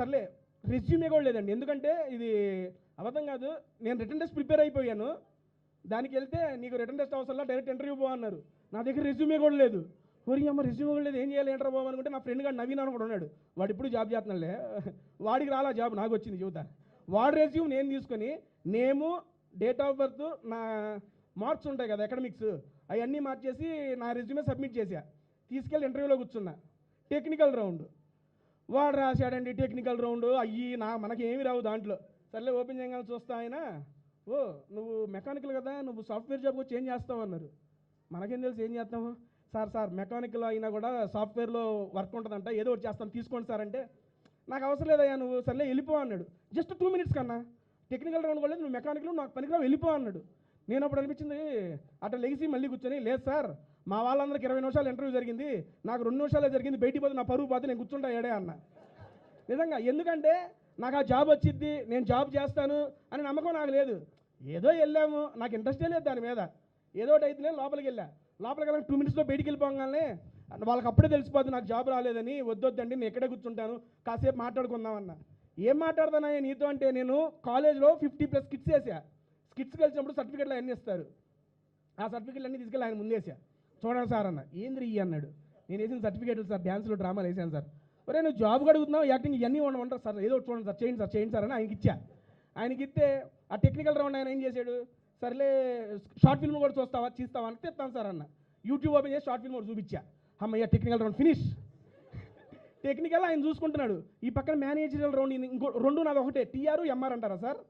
సర్లే రెజ్యూమే కూడా లేదండి. ఎందుకంటే ఇది అబద్ధం కాదు. నేను రిటర్న్ టెస్ట్ ప్రిపేర్ అయిపోయాను. దానికి వెళ్తే నీకు రిటర్న్ టెస్ట్ అవసరం డైరెక్ట్ ఇంటర్వ్యూ పో అన్నారు. నా దగ్గర రెజ్యూమే కూడా లేదు. ఓరి అమ్మ రెజ్యూమే కూడా లేదు. ఏం చేయాలి? ఇంటర్ పోవు అనుకుంటే నా ఫ్రెండ్ గారు నవీన్ అని కూడా ఉన్నాడు. వాడు ఇప్పుడు జాబ్ చేస్తున్నాడులే. వాడికి రాలా జాబ్ నాకు వచ్చింది యువత వాడు రెజ్యూమ్ నేను తీసుకొని నేము డేట్ ఆఫ్ బర్త్ నా మార్క్స్ ఉంటాయి కదా అకాడమిక్స్ అవన్నీ మార్చేసి నా రెజ్యూమే సబ్మిట్ చేశా. తీసుకెళ్ళి ఇంటర్వ్యూలో కూర్చున్నా. టెక్నికల్ రౌండ్ వాడు రాశాడండి టెక్నికల్ రౌండ్ అయ్యి నా మనకి ఏమి రావు దాంట్లో. సర్లే ఓపెన్ చేయగానే చూస్తా ఆయన. ఓ నువ్వు మెకానికల్ కదా నువ్వు సాఫ్ట్వేర్ జాబ్ వచ్చి ఏం చేస్తావు అన్నారు. మనకేం తెలుసు ఏం చేస్తాము సార్ సార్ మెకానికల్ అయినా కూడా సాఫ్ట్వేర్లో వర్క్ ఉంటుందంట ఏదో ఒకటి చేస్తాను తీసుకోండి సార్ అంటే. నాకు అవసరం లేదయ్యా నువ్వు సర్లే వెళ్ళిపో అన్నాడు. జస్ట్ టూ మినిట్స్ కన్నా. టెక్నికల్ రౌండ్ కూడా నువ్వు మెకానికల్ నాకు పనికిరావు వెళ్ళిపో అన్నాడు. నేను అప్పుడు అనిపించింది అట్లా లెగిసి మళ్ళీ కూర్చొని లేదు సార్ మా వాళ్ళందరికి ఇరవై నిమిషాలు ఇంటర్వ్యూ జరిగింది నాకు రెండు నిమిషాలే జరిగింది బయటికి పోతే నా పరువు పోతే నేను కూర్చుంటా ఏడే అన్న. నిజంగా ఎందుకంటే నాకు ఆ జాబ్ వచ్చింది నేను జాబ్ చేస్తాను అని నమ్మకం నాకు లేదు. ఏదో వెళ్ళాము నాకు ఇంట్రెస్టే లేదు దాని మీద. ఏదో ఒకటి అయితే లోపలికి వెళ్ళా. లోపలికి వెళ్ళాక టూ మినిట్స్లో బయటికి వెళ్ళిపోగానే వాళ్ళకి అప్పుడే తెలిసిపోద్ది నాకు జాబ్ రాలేదని వద్దొద్దండి నేను ఎక్కడే కూర్చుంటాను కాసేపు మాట్లాడుకుందామన్న ఏం మాట్లాడతానయ్యా నీతో అంటే నేను కాలేజ్లో ఫిఫ్టీ ప్లస్ కిట్స్ వేసా స్కిట్స్ వెళ్ళినప్పుడు సర్టిఫికెట్లు అన్నీ ఇస్తారు. ఆ సర్టిఫికెట్లు అన్నీ తీసుకెళ్ళి ఆయన ముందేసా చూడండి సార్ అన్న. ఏంది ఈ అన్నాడు. నేను వేసిన సర్టిఫికేట్లు సార్ డ్యాన్స్లో డ్రామాలు వేసాను సార్. ఒరే నువ్వు జాబ్ అడుగుతున్నావు యాక్టింగ్ ఇవన్నీ ఉండ సార్. ఏదో చూడండి సార్ చేయండి సార్ చేయండి సార్ అని ఆయనకి ఇచ్చా. ఆయనకి ఇస్తే ఆ టెక్నికల్ రౌండ్ ఆయన ఏం చేశాడు? సర్లే షార్ట్ ఫిల్మ్ కూడా చూస్తావా చూస్తావా అని తెస్తాను సార్ అన్న. యూట్యూబ్ ఓపెన్ చేసి షార్ట్ ఫిల్మ్ కూడా చూపించా. అమ్మయ్య టెక్నికల్ రౌండ్ ఫినిష్ టెక్నికల్ ఆయన చూసుకుంటున్నాడు. ఈ పక్కన మేనేజరల్ రౌండ్ ఇంకో రెండు నాది ఒకటే. టీఆర్ ఎంఆర్ అంటారా సార్?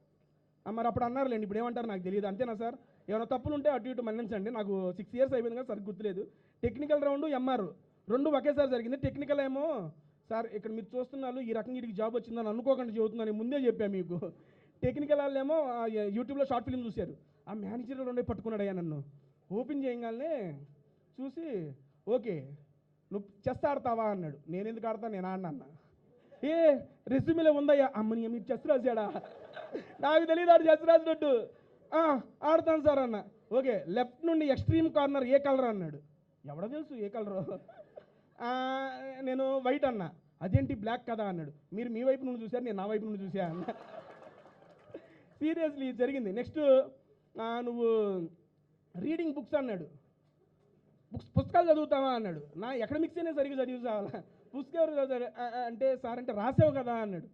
మరి అప్పుడు అన్నారులేండి ఇప్పుడు ఏమంటారు నాకు తెలియదు. అంతేనా సార్? ఏమైనా తప్పులు ఉంటే అటు ఇటు మన్నించండి నాకు సిక్స్ ఇయర్స్ అయిపోయింది కదా సరిగ్గా గుర్తులేదు. టెక్నికల్ రౌండ్ ఎంఆర్ రెండు ఒకేసారి జరిగింది. టెక్నికల్ ఏమో సార్ ఇక్కడ మీరు చూస్తున్నారు ఈ రకంగా వీడికి జాబ్ వచ్చిందని అనుకోకుండా చెబుతుందని ముందే చెప్పాను మీకు. టెక్నికల్ వాళ్ళేమో యూట్యూబ్లో షార్ట్ ఫిల్మ్ చూశారు. ఆ మేనేజర్ రెండే పట్టుకున్నాడు అయ్యా నన్ను. ఓపెన్ చేయగానే చూసి ఓకే నువ్వు చెస్ ఆడతావా? అన్నాడు. నేను ఎందుకు ఆడతా? నేను? ఆడినా అన్న. ఏ రెజ్యూమేలో ఉందయ్యా. అమ్మని మీరు చెస్ రాశాడా? నాకు తెలియదు ఆడు చెస్ ఆడతాను సార్ అన్న. ఓకే లెఫ్ట్ నుండి ఎక్స్ట్రీమ్ కార్నర్ ఏ కలర్ అన్నాడు? ఎవడో తెలుసు ఏ కలరు? నేను వైట్ అన్నా. అదేంటి బ్లాక్ కదా అన్నాడు. మీరు మీ వైపు నుండి చూశారు నేను నా వైపు నుండి చూసా అన్న. సీరియస్లీ జరిగింది. నెక్స్ట్ నువ్వు రీడింగ్ బుక్స్ అన్నాడు. బుక్స్ పుస్తకాలు చదువుతావా అన్నాడు. నా ఎకడమిక్స్ అయినా సరిగ్గా చదివి చావాలా పుస్తకం అంటే సార్ అంటే రాసావు కదా అన్నాడు.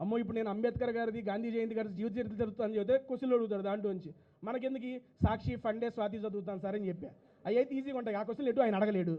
అమ్మో ఇప్పుడు నేను అంబేద్కర్ గారిది గాంధీ జయంతి గారి జీవిత చరిత్ర చదువుతాను చెబితే క్వశ్చన్లు అడుగుతారు దాంట్లో నుంచి. మనకెందుకు సాక్షి ఫండే స్వాతి చదువుతాను సార్ అని చెప్పా. అవి అయితే ఈజీగా ఉంటాయి. ఆ క్వశ్చన్లు ఎటు ఆయన అడగలేడు.